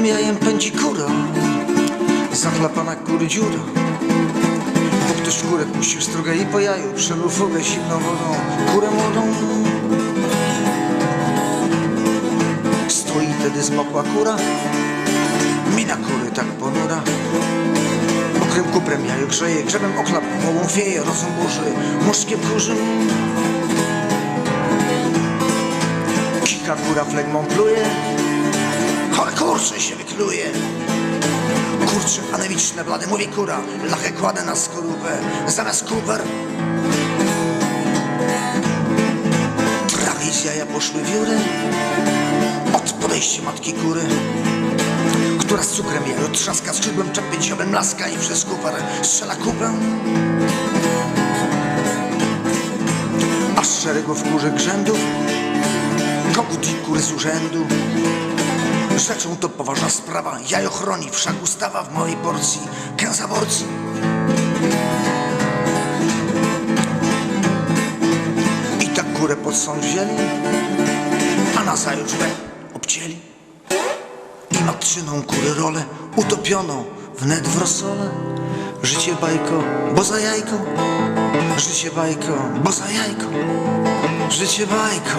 tym jajem pędzi kura Zachlapana kury dziura. Bo ktoś w kurę puścił strugę i po jaju Przelał fugę zimną wodą Kurę młodą. Stoi wtedy zmokła kura Mina kury tak ponura. Mokrym kuprem jajo grzeje Grzebem oklap wołą wieje Rozum burzy, muszkiem kurzym Kika kura flegmą pluje Kurcze się wykluje Kurcze anemiczne blady. Mówi kura, lachę kładę na skorupę. Zamiast kuper Trawi z jaja poszły wióry Od podejścia matki kury która z cukrem jajo trzaska skrzydłem czepie dziobem laska i przez kupar strzela kupę. A z szeregów kurzy grzędów kogut i kury z urzędu. Rzeczą to poważna sprawa, jajo chroni wszak ustawa w mojej porcji, kęs aborcji. I tak kurę pod sąd wzięli, a nazajutrz łeb obcięli i matczyną kury rolę utopioną wnet w rosole. Życie bajko, bo za jajko, życie bajko, bo za jajko, życie bajko.